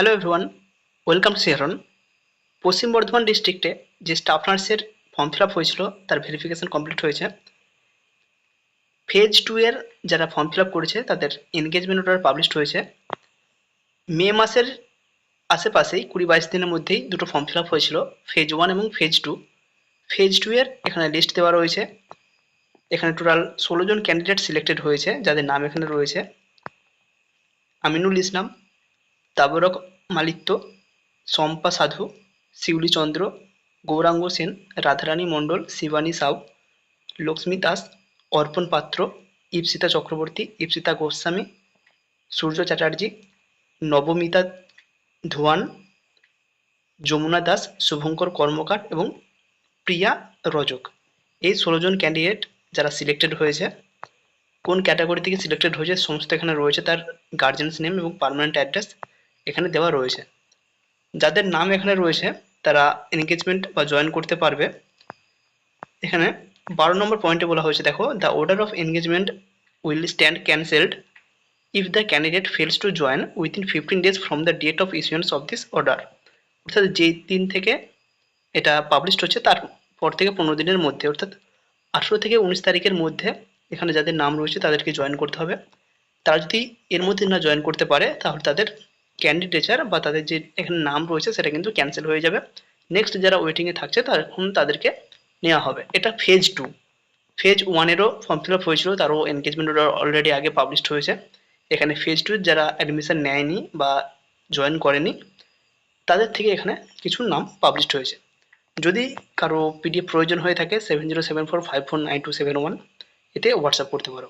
Hello everyone welcome to শেহরন পশ্চিম বর্ধমান ডিস্ট্রিক্টে যে স্টাফ নার্সের ফর্ম ফিল আপ হয়েছিল, তার ভেরিফিকেশন কমপ্লিট হয়েছে। ফেজ টু এর যারা ফর্ম ফিল আপ করেছে, তাদের এনগেজমেন্ট অর্ডার পাবলিশড হয়েছে। মে মাসের আশেপাশেই কুড়ি বাইশ দিনের মধ্যেই দুটো ফর্ম ফিল আপ হয়েছিল ফেজ ওয়ান এবং ফেজ টু ফেজ টু এর এখানে লিস্ট দেওয়া রয়েছে। এখানে টোটাল ষোলো জন ক্যান্ডিডেট সিলেক্টেড হয়েছে, যাদের নাম এখানে রয়েছে। আমিনুল ইসলাম তাবরক মালিত্য, শম্পা সাধু, শিউলি চন্দ্র, গৌরাঙ্গ সেন, রাধারানী মণ্ডল, শিবানী সাউ, লক্ষ্মী দাস, অর্পণ পাত্র, ইপসিতা চক্রবর্তী, ইপসিতা গোস্বামী, সূর্য চ্যাটার্জি, নবমিতা ধোয়ান, যমুনা দাস, শুভঙ্কর কর্মকার এবং প্রিয়া রজক। এই ষোলো জন ক্যান্ডিডেট যারা সিলেক্টেড হয়েছে, কোন ক্যাটাগরি থেকে সিলেক্টেড হয়েছে, সমস্ত এখানে রয়েছে তার গার্জেন্স নেম এবং পার্মানেন্ট অ্যাড্রেস এখানে দেওয়া রয়েছে। যাদের নাম এখানে রয়েছে, তারা এনগেজমেন্ট বা জয়েন করতে পারবে। এখানে বারো নম্বর পয়েন্টে বলা হয়েছে, দেখো the order of engagement will stand cancelled if the candidate fails to join within fifteen days from the date of issuance of this order অর্থাৎ যেই দিন থেকে এটা পাবলিশড হচ্ছে, তার পর থেকে পনেরো দিনের মধ্যে, অর্থাৎ আঠেরো থেকে উনিশ তারিখের মধ্যে এখানে যাদের নাম রয়েছে, তাদেরকে জয়েন করতে হবে। তারা যদি এর মধ্যে না জয়েন করতে পারে, তাহলে তাদের ক্যান্ডিডেচার বা তাদের যে এখানে নাম রয়েছে সেটা কিন্তু ক্যান্সেল হয়ে যাবে। নেক্সট যারা ওয়েটিংয়ে থাকছে তখন তাদেরকে নেওয়া হবে। এটা ফেজ টু ফেজ ওয়ানেরও ফর্ম ফিল আপ হয়েছিল, তারও এনগেজমেন্ট অলরেডি আগে পাবলিশড হয়েছে। এখানে ফেজ টু যারা অ্যাডমিশন নেয়নি বা জয়েন করেনি, তাদের থেকে এখানে কিছু নাম পাবলিশড হয়েছে। যদি কারও পিডিএফ প্রয়োজন হয়ে থাকে seven zero seven four five four nine two seven one এতে হোয়াটসঅ্যাপ করতে পারো।